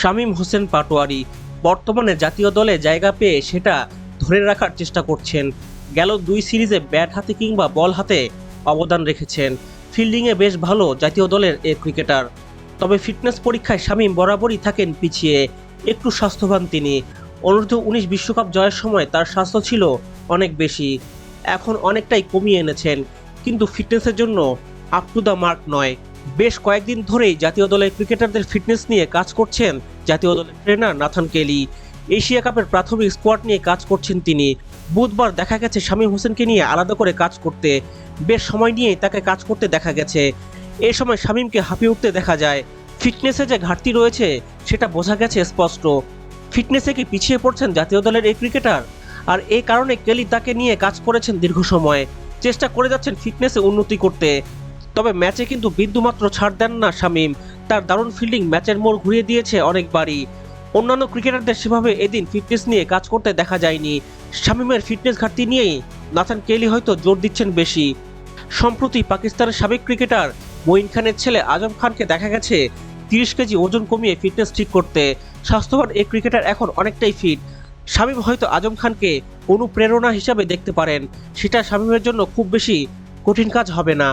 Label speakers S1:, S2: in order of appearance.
S1: শামীম হোসেন পাটোয়ারি। বর্তমানে জাতীয় দলে জায়গা পেয়ে সেটা ধরে রাখার চেষ্টা করছেন। গেল দুই সিরিজে ব্যাট হাতে কিংবা বল হাতে অবদান রেখেছেন। ফিল্ডিংয়ে বেশ ভালো জাতীয় দলের এ ক্রিকেটার। তবে ফিটনেস পরীক্ষায় শামীম বরাবরই থাকেন পিছিয়ে। একটু স্বাস্থ্যবান তিনি। অনূর্ধ্ব উনিশ বিশ্বকাপ জয়ের সময় তার স্বাস্থ্য ছিল অনেক বেশি। এখন অনেকটাই কমিয়ে এনেছেন। কিন্তু ফিটনেসের জন্য আপ টু দ্য মার্ক নয়। বেশ কয়েকদিন ধরেই জাতীয় দলের ক্রিকেটারদের ফিটনেস নিয়ে কাজ করছেন জাতীয় দলের ট্রেনার নাথান কেলি। এশিয়া কাপের প্রাথমিক স্কোয়াড নিয়ে কাজ করছেন তিনি। বুধবার দেখা গেছে শামীম হোসেনকে নিয়ে আলাদা করে কাজ করতে। বেশ সময় নিয়েই তাকে কাজ করতে দেখা গেছে। এ সময় শামীমকে হাঁপিয়ে উঠতে দেখা যায়। ফিটনেসে যে ঘাটতি রয়েছে, সেটা বোঝা গেছে স্পষ্ট। ফিটনেসে কি পিছিয়ে পড়ছেন জাতীয় দলের এই ক্রিকেটার? আর এই কারণে কেলি তাকে নিয়ে কাজ করেছেন দীর্ঘ সময়। চেষ্টা করে যাচ্ছেন ফিটনেসে উন্নতি করতে। তবে ম্যাচে কিন্তু বিন্দুমাত্র ছাড় দেন না শামীম। তার দারুণ ফিল্ডিং ম্যাচের মোড় ঘুরিয়ে দিয়েছে অনেকবারই। অন্যান্য ক্রিকেটারদের সেভাবে এদিন ফিটনেস নিয়ে কাজ করতে দেখা যায়নি। শামীমের ফিটনেস ঘাটতি নিয়েই নাথান কেলি হয়তো জোর দিচ্ছেন বেশি। সম্প্রতি পাকিস্তানের সাবেক ক্রিকেটার মঈন খানের ছেলে আজম খানকে দেখা গেছে তিরিশ কেজি ওজন কমিয়ে ফিটনেস ঠিক করতে। স্বাস্থ্যবান এই ক্রিকেটার এখন অনেকটাই ফিট শামীম হয়তো আজম খানকে অনুপ্রেরণা হিসাবে দেখতে পারেন। সেটা শামীমের জন্য খুব বেশি কঠিন কাজ হবে না।